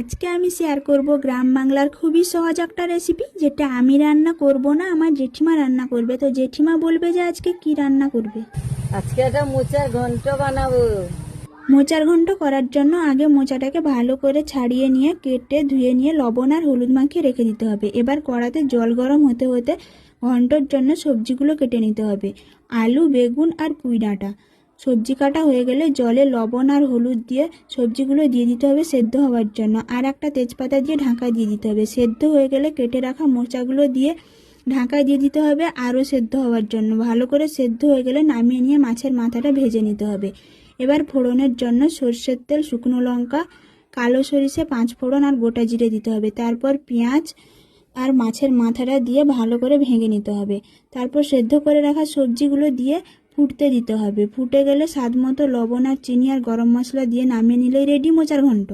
আজকে আমি শেয়ার করব গ্রাম বাংলার খুবই সহজ একটা রেসিপি যেটা আমি রান্না করব না আমার জেঠিমা রান্না করবে। তো জেঠিমা বলবে যে আজকে কি রান্না করবে। আজকে একটা মোচার ঘন্ট বানাবো। মোচার ঘন্ট করার জন্য আগে মোচাটাকে ভালো করে ছাড়িয়ে নিয়ে কেটে ধুয়ে নিয়ে লবণ আর হলুদ মাখিয়ে রেখে দিতে হবে। এবার কড়াতে জল গরম হতে হতে ঘন্টর জন্য সবজিগুলো কেটে নিতে হবে। আলু বেগুন আর পুঁই ডাঁটা। সবজি কাটা হয়ে গেলে জলে লবণ আর হলুদ দিয়ে সবজিগুলো দিয়ে দিতে হবে সেদ্ধ হওয়ার জন্য। আর একটা তেজপাতা দিয়ে ঢাকা দিয়ে দিতে হবে। সেদ্ধ হয়ে গেলে কেটে রাখা মোচাগুলো দিয়ে ঢাকা দিয়ে দিতে হবে আরও সেদ্ধ হওয়ার জন্য। ভালো করে সেদ্ধ হয়ে গেলে নামিয়ে নিয়ে মাছের মাথাটা ভেজে নিতে হবে। এবার ফোড়নের জন্য সর্ষের তেল, শুকনো লঙ্কা, কালো সরিষে, পাঁচ ফোড়ন আর গোটা জিরে দিতে হবে। তারপর পেঁয়াজ আর মাছের মাথাটা দিয়ে ভালো করে ভেঙে নিতে হবে। তারপর সেদ্ধ করে রাখা সবজিগুলো দিয়ে ফুটতে দিতে হবে। ফুটে গেলে স্বাদ মতো লবণ আর চিনি আর গরম মশলা দিয়ে নামিয়ে নিলেই রেডি মোচার ঘন্ট।